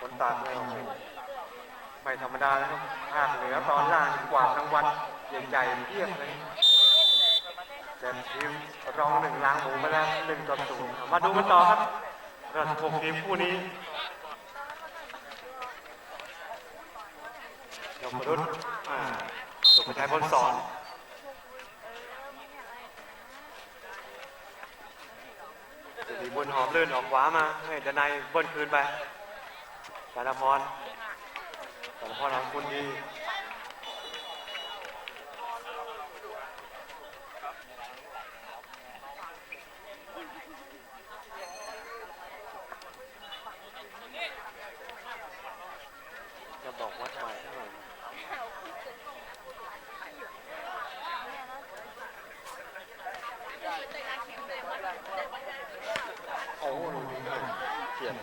คนตากไม่ไม่ธรรมดาแล้วครับภาคเหนือตอนล่างกวาดรางวัลใหญ่ๆเพียบเลยแต่ทีมรองหนึ่งล้างหมูมาแล้วหนึ่งต่อศูนย์มาดูกันต่อครับราชพงศ์ทีมคู่นี้ยกมรุษอ่าสุภชัยพลสอนสิริบุญหอมลื่นออกขวามาให้ดนายเบิ้ลคืนไป สารพรสารพรของคุณดี จะบอกวัดใหม่เท่าไหร่โอ้โหเขียน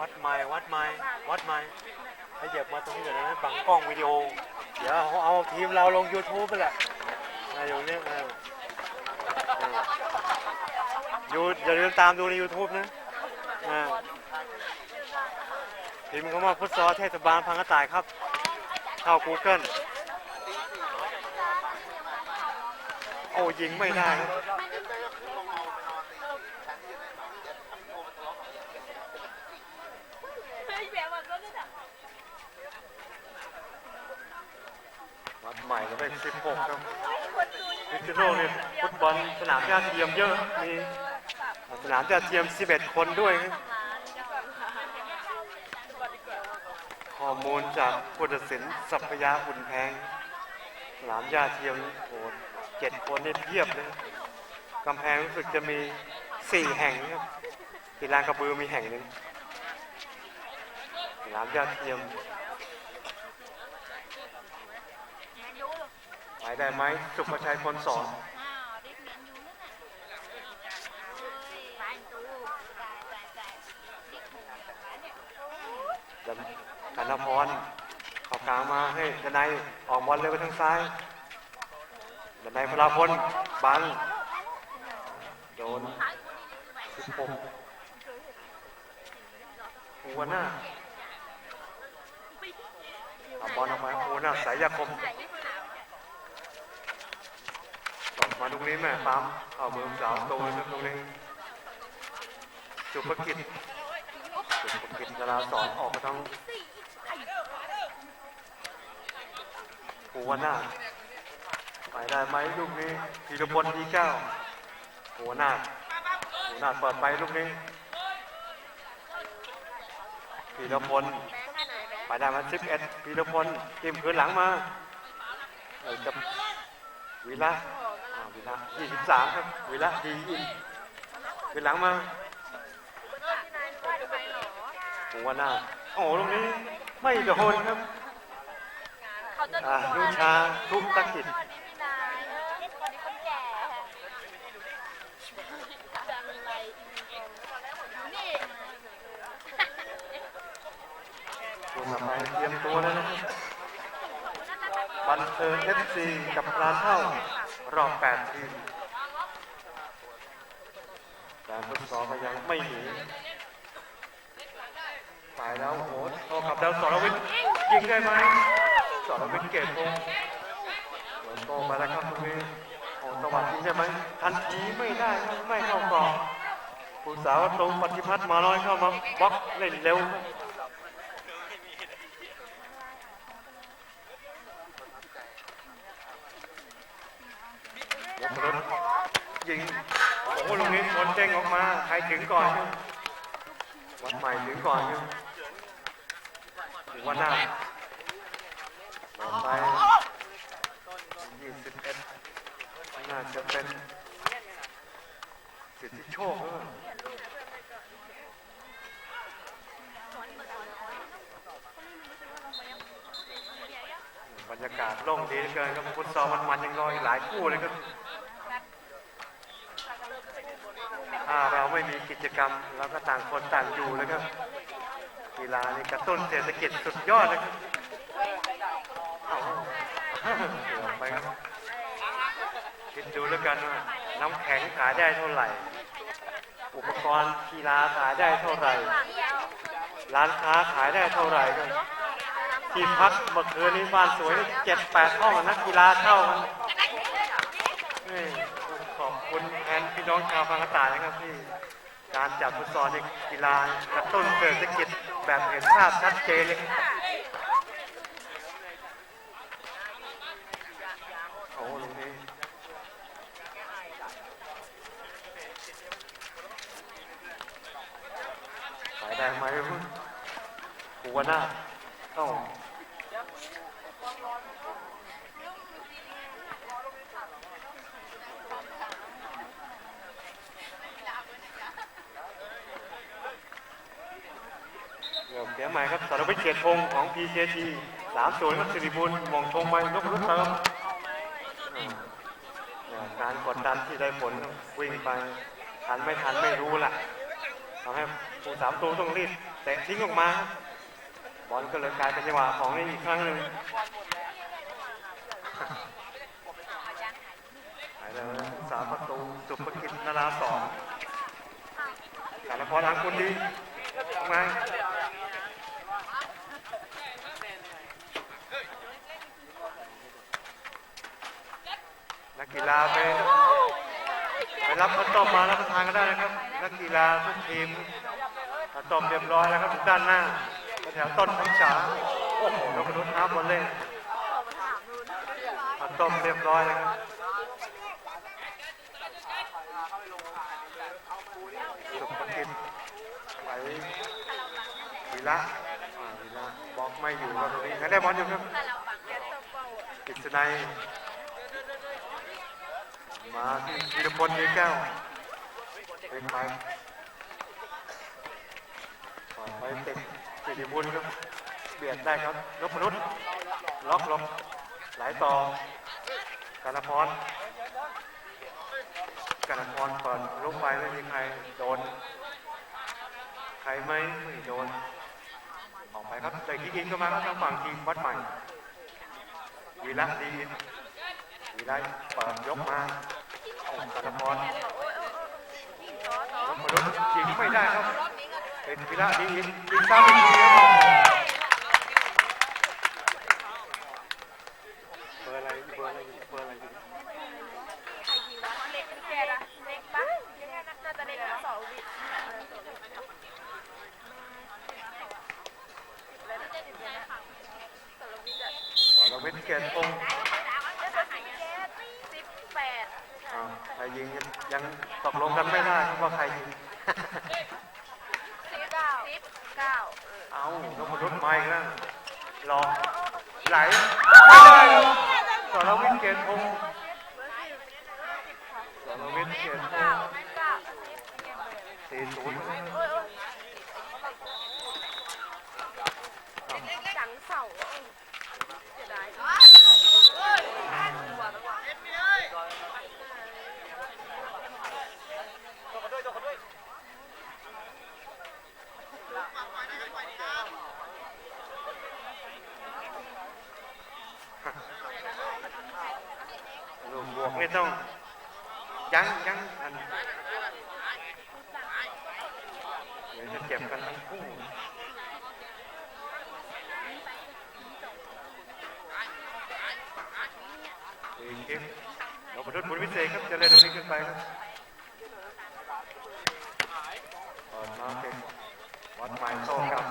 วัดใหม่วัดใหม่วัดใหม่ให้เหยียบมาตรงนี้เดี๋ยวนะบังกล้องวิดีโอ เดี๋ยวเอาเอาทีมเราลง YouTube ไปแหละนายกเนี่ยออเออยูอย่าลืมตามดูใน YouTube นะอ่าพิมพ์คำว่าฟุตซอลเทศบาลพังกระต่ายครับ เข้า Google โอ้ยิงไม่ได้ครับ วัดใหม่ก็เป็น16ครับพิษณุโลกเนี่ยฟุตบอลสนามหญ้าเทียมเยอะ มีสนามหญ้าเทียม11คนด้วยครับข้อมูลจากผู้ตัดสินสัพยาอุ่นแพงสนามหญ้าเทียมโอ้เจ็ดคนนี่เพียบเลยกำแพงรู้สึกจะมีสี่แห่งนะครับกีฬากระบือมีแห่งหนึ่งสนามหญ้าเทียม ไปได้ไหมสุภชัยพลสอนกันกันพรขอกลางมาให้ดนายออกบอลเลยไปทางซ้ายดนายพลาพลบัง โดนสิบหกหัวหน้าเอาบอลออกมาหัวหน้าสายยาคม ออก มาตรงนี้แม่ปั๊มเอามือสาวโตเลยครับตรงนี้สุภกิจสุภกิจนาราสอนออกมาทางหัวหน้าไปได้ไหมลูกนี้พีรพลดีเก้าหัวหน้าหัวหน้าเปิดไปลูกนี้พีรพลไปได้มาสิบเอ็ดพีรพลทีมคืนหลังมาเอ้ยกับ วิระอ่าวีระ23ครับวีระดีอินเป็นหลังมาหัวหน้าโอ้ตรงนี้ไม่โดนครับอ่าลูกชาทุกตะกิจตัวต่อไปเตรียมตัวแล้วนะครับบันเทิงเอฟซีกับพลานเท่า รอบ8ทีมแต่ฟุตซอลก็ยังไม่หนีไปแล้วโอ้โหโตกับดาวสรวิทย์ยิงได้ไหมสรวิทย์เกตโงเดี๋ยวโตมาแล้วครับตรงนี้โอ้สวัสดีใช่ไหมทันทีไม่ได้ไม่เข้ากรอบผู้สาวตรงปฏิพัฒน์มาน้อยเข้ามาบล็อกเล่นเร็ว ยกรถยิง โอ้โหลูกนี้บอล เด้งออกมา ใครถึงก่อน วัดใหม่ถึงก่อนครับถือว่าหน้าต่อไปยี่สิบเอ็ดน่าจะเป็นสิทธิโชคหรือเปล่าบรรยากาศโล่งดีเหลือเกินครับฟุตซอลมันๆยังรออีกหลายคู่เลยครับ ไม่มีกิจกรรมเราก็ต่างคนต่างอยู่เลยครับกีฬานี่กระตุ้นเศรษฐกิจสุดยอดเลยครับไปครับคิดดูแล้วกันว่าน้ำแข็งขายได้เท่าไหร่ อุปกรณ์กีฬาขายได้เท่าไหร่ ร้านค้าขายได้เท่าไหร่ก็ที่พักเมื่อคืนนี้บ้านสวยเจ็ดแปดห้องนักกีฬาเข้ากันนี่ น้องชาวพังกระต่ายนะครับที่การจัดฟุตซอลในกีฬากระตุ้นเศรษฐกิจแบบเห็นภาพชัดเจนเลยครับโอ้ตรงนี้ขายได้ไหมกูว่าน่าต้อง เดี๋ยวเสียใหม่ครับสารวิทย์เกียรติพงศ์ของ PCT สามศูนย์ครับสิริบุญมองชงไปนกรุษเติมการกดดันที่ได้ผลวิ่งไปทันไม่ทันไม่รู้ล่ะทำให้ผู้สามตัวต้องรีบเตะทิ้งออกมาบบอลก็เลยกลายเป็นจังหวะของนี่อีกครั้งหนึ่งไปแล้วสามประตูสุภกิจนาราสองการละครทางคุณดีทำไง นักกีฬาไปไปรับข้าวต้มมารับประทานกันได้นะครับ นักกีฬาทุกทีมข้าวต้มเรียบร้อยแล้วครับด้านหน้าแถวต้นคำฉาโอ้โหนกกระนุนท้าบอลเล่นข้าวต้มเรียบร้อยแล้วครับสุภกิจไปวีระอ่าวีระบล็อกไม่อยู่ครับตรงนี้ยังได้บอลอยู่ครับกิษณัย มาที่ธีรพลเอแก้วเป็นไปปล่อไปติดสิริบุญครับเบียดได้ครับนพนุษย์ล็อกลงหลายต่อการพรการพรเปิดลุกไปไม่มีใครโดน ใครไม่ไม่โดนออกไปครับแต่ที่กินก็มาครับทางฝั่งทีมวัดใหม่วีระดีอินวีระเปิดยกมา การพรนพนุษย์ยิงไม่ได้ครับเป็นวีระดีอินยิงซ้ำอีกทีครับเบอร์อะไรเบอร์อะไรเบอร์อะไรเล็กแกนะเล็น่าจะเล็กสองวิแล้วน่าจะติดใจค่ะสองวิจะสรวิทย์เกียรติพงศ์ น่าจะสิบเจ็ดสิบแปด อ่าใคร ยังตกลงกันไม่ได้ว่าใครยิงสิบเก้าสิบเก้าเอานพนุษย์มาอีกแล้วรอไหลไม่ได้ครับสรวิทย์เกียรติพงศ์สรวิทย์เกียรติพงเก้าศ์เก้าสี่ศูนย์จังเสาเสียดาย ลูกบวกนี่ ต้อง ยังยังอันเดี๋ยวจะเจ็บกันทั้งคู่อีกทีเราขอโทษบุญวิเศษครับจะเล่นตรงนี้ขึ้นไปครับเปิดมาเป็นวัดใหม่โต้ครับ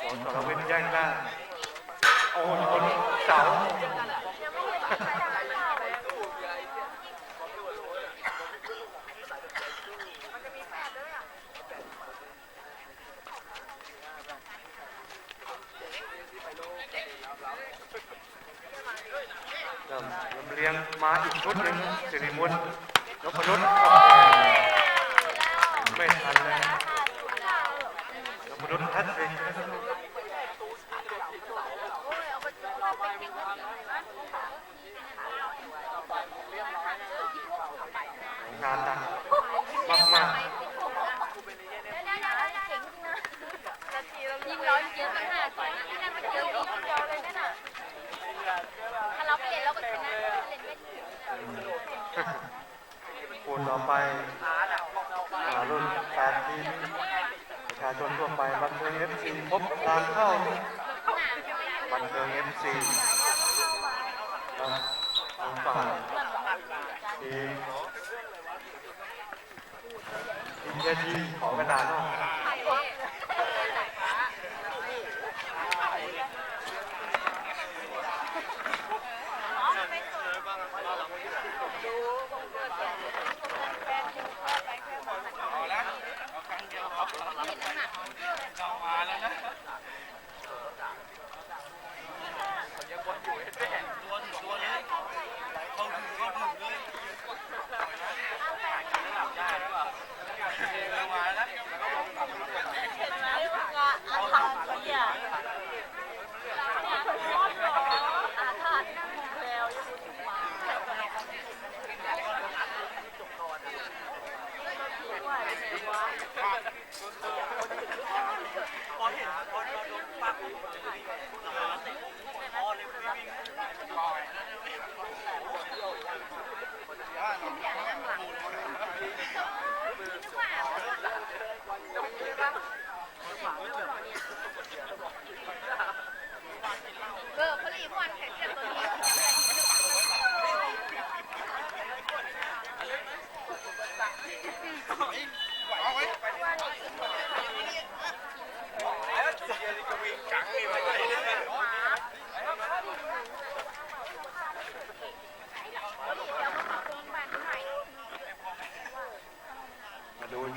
โดนสรวิทย์แย่งได้าโอ้โหคนเสา ลำเลียงมาอีกชุดหนึ่งสิริมุนนพนุษย์ไม่ทันเลยนพนุษย์ทัดเองานดังมากมาก ยิงร้อยเยอะตั้งห้าสิบนั่นมันเยอะอีกเดียวเลยนั่นน่ะถ้าเราเปลี่ยนเราก็ คูณต่อไปอารุ่นแปดทีประชาชนทั่วไปบันเทิงเอฟซีพบทางเข้าบันเทิงเอฟซีทางฝั่งทีมทีมเจทีขอกระดาษ หน่อยเอ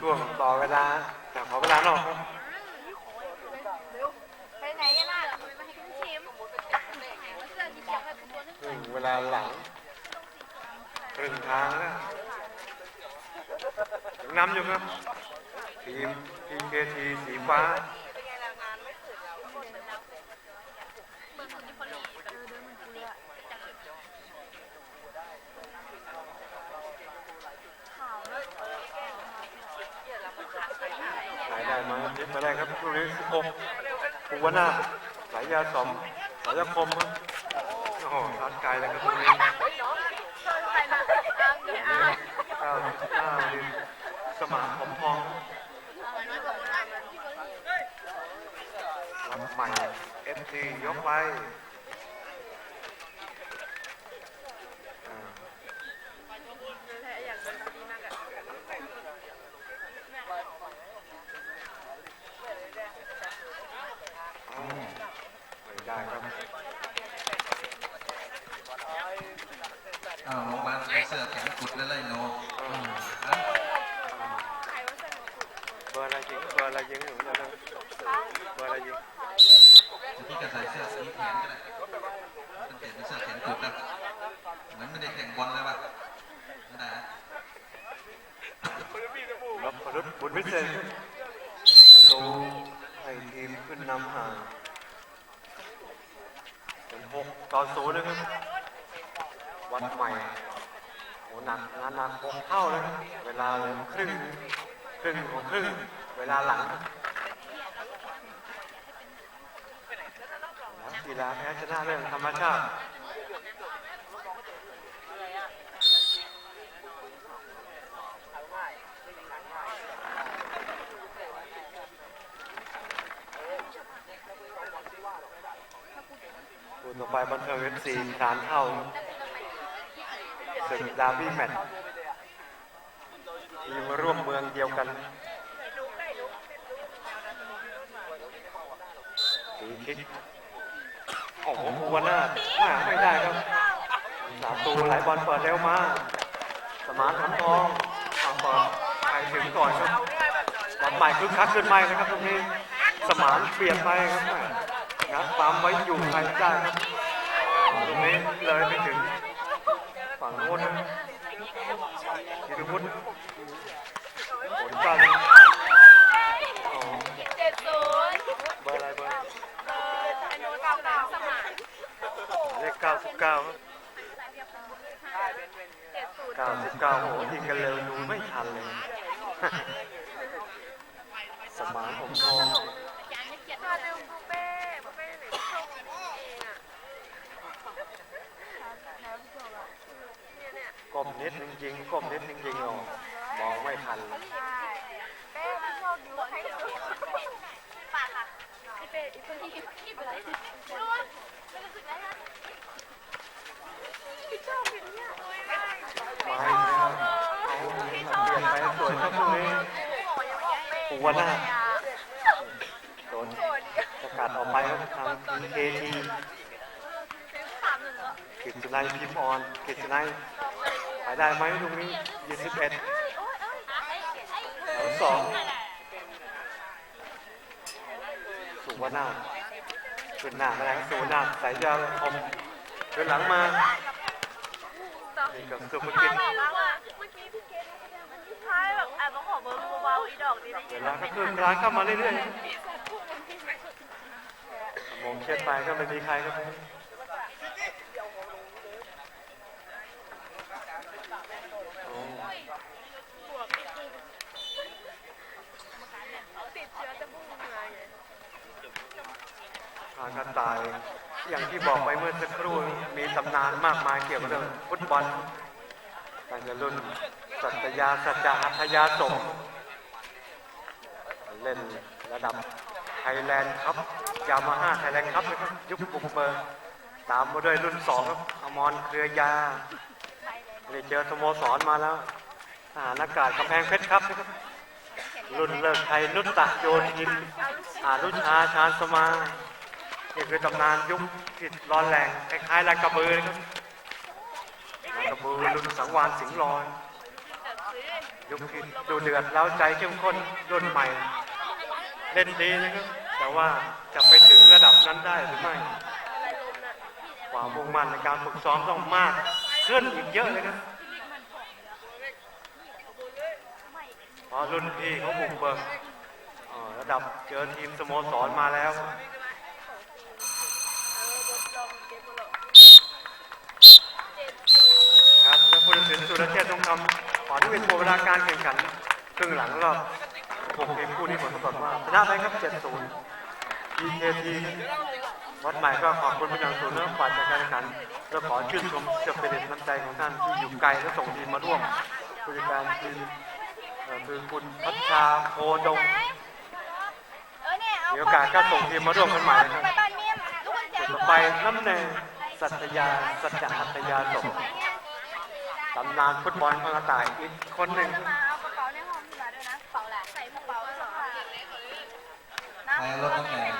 ช่วงต่อเวลาแต่ขอเวลาหน่อยครับไปไหนกันล่ะมาให้คุณชิมเสื้อสีเขียวแบบตัวนึงครึ่งเวลาหลังครึ่งทางแล้วยังนำอยู่ครับ ทีม PKT สีฟ้า ได้มาทิปมาได้ครับลูกนี้สิบหกภูวนาสายยาสมสายยาคมครับโอ้โหทัดไกลเลยครับลูกนี้ใครมาอ้ามเดี๋ยวอ้ามเก้าสิบห้าลินสมานผมทองรับใหม่เอฟซียกไปอ่า แพ้อยากเป็นดีมากอะ อ้าวไม่ได้ครับ อ้าวลงมาใส่เสื้อแขนกุดแล้วไล่โนอ่าฮะใครว่าใส่หมวกเบอร์อะไรยิงเบอร์อะไรยิงอยู่นะเบอร์อะไรยิงจะพี่ก็ใส่เสื้อสีแขนก็ได้มันเปลี่ยนเป็นเสื้อแขนกุดนะเหมือนไม่ได้แข่งบอลเลยว่ะไม่ได้นะรับพรุษบุญวิเศษประตูให้ทีมขึ้นนำห่างเป็นหกต่อศูนย์นะครับ วัดใหม่ โหหนักงานหนักหกเท่าเลยเวลาเหลือครึ่งครึ่งของครึ่งเวลาหลังนักกีฬาแพ้ชนะเรื่องธรรมชาติคู่ต่อไปบันเทิงเอฟซีทานเข้า ศึกดาร์บี้แมตช์ทีมร่วมเมืองเดียวกันสีคิกโอ้โหภูวนาถหาไม่ได้ครับสามตูหลายบอลเปิดเร็วมาสมานคำทองทางเปิดใครถึงก่อนครับบอลใหม่คึกคักขึ้นไปนะครับตรงนี้สมานเปลี่ยนไปครับแม่งัดปั๊มไว้อยู่ใครได้ครับตรงนี้เลยไม่ถึง ฝั่งโน้นนะธีรวุฒิผลกันอ๋อ เจ็ดศูนย์ เบอร์อะไรเบอร์ เออไอ้โน้ตเก้าเก้าสมาน เลขเก้าสิบเก้าครับ เจ็ดศูนย์ เก้าสิบเก้าโอ้โหยิงกันเร็วดูไม่ทันเลย สมานผมทอง มาดูบุฟเฟ่บุฟเฟ่ไหนที่ชมเองอะเนี่ยเนี่ย ก้มนิดนึงยิงก้มนิดนึงยิงออกมองไม่ทันเลย ใช่เป้ไม่ชอบดูให้ดูปากค่ะพี่เป้อีกคนที่ที่เป็นไรรู้ว่าไม่รู้สึกได้นะพี่ชอบอย่างเงี้ยไม่ชอบเออพี่ชอบ เปลี่ยนไปสวยครับตรง ปูวนาโดนประกาศออกไปครับทางเคทีเหรอกิจนายพิมพ์ออนกิจนายไปได้ไหมตรงนี้ยี่สิบเอ็ดโอ้ยโอ้ยไอ้ไอ้แถวสอง สุวรรณาขึ้นหน้ามาแล้วสุวรรณาส่ยยาวอมเดินหลังมานี่กับสุภกิจบอกว่าเมื่อกี้พี่เกดใช่แบบแอบมาขอเบอร์เบาอีดอกนี่ได้ยินลาก็เพิ่มร้านเข้ามาเรื่อยๆมองเช็ดไปก็ไม่มีใครครับโอ้ติดเชื้อจะพุ่งมาไงทากระต่าย อย่างที่บอกไปเมื่อสักครู่มีตำนานมากมายเกี่ยวกับเรื่องฟุตบอลตั้งแต่รุ่นสัตยาสัจจหัทยาสมเล่นระดับไทยแลนด์ครับยามาฮ่าไทยแลนด์ครับยุคบุกเบิกตามมาด้วยรุ่นสองครับอมรเครือยานี่เจอสโมสรมาแล้วทหารอากาศกำแพงเพชรครับนะครับรุ่นเลิกไทยนุตตะโยธินอารุชาชาญสมา นี่คือตำนานยุคที่ร้อนแรงคล้ายๆลายกระบือนะครับลายกระบือรุ่นสังวานสิงห์ลอยยุคที่ดูเดือดแล้วใจเข้มข้นรุ่นใหม่ เล่นดีนะครับแต่ว่าจะไปถึงระดับนั้นได้หรือไม่ความมุ่งมั่นในการฝึกซ้อมต้องมากขึ้นอีกเยอะเลยครับพราะรุ่นพี่เขาบุกเบิกระดับเจอทีมสโมสรมาแล้ว ครับและผู้ตัดสินสุรเชษฐ์ทองคำขอที่เป็นตัวเวลาการแข่งขันครึ่งหลังรอบ6เกมคู่นี้ผลปรากฏว่าชนะไปครับ 7-0 PKT วัดใหม่ก็ขอบคุณเป็นอย่างสูงนะฝ่ายจัดการแข่งขันและขอชื่นชมสปิริตน้ำใจของท่านที่อยู่ไกลและส่งทีมมาร่วมผู้จัดการทีมเอ่อคือคุณพัชชาโพดงมีโอกาสก็ส่งทีมมาร่วมกันใหม่นะครับต่อไปน้ำแนงสัตยา สัจจะหัตยาสม ตำนานฟุตบอลของกระต่ายอีกคนหนึ่งมาเอากระเป๋าในห้องพี่มาด้วยนะกระเป๋าแหละใส่กระเป๋าไว้สองใบใครลดน้ำแข็งไป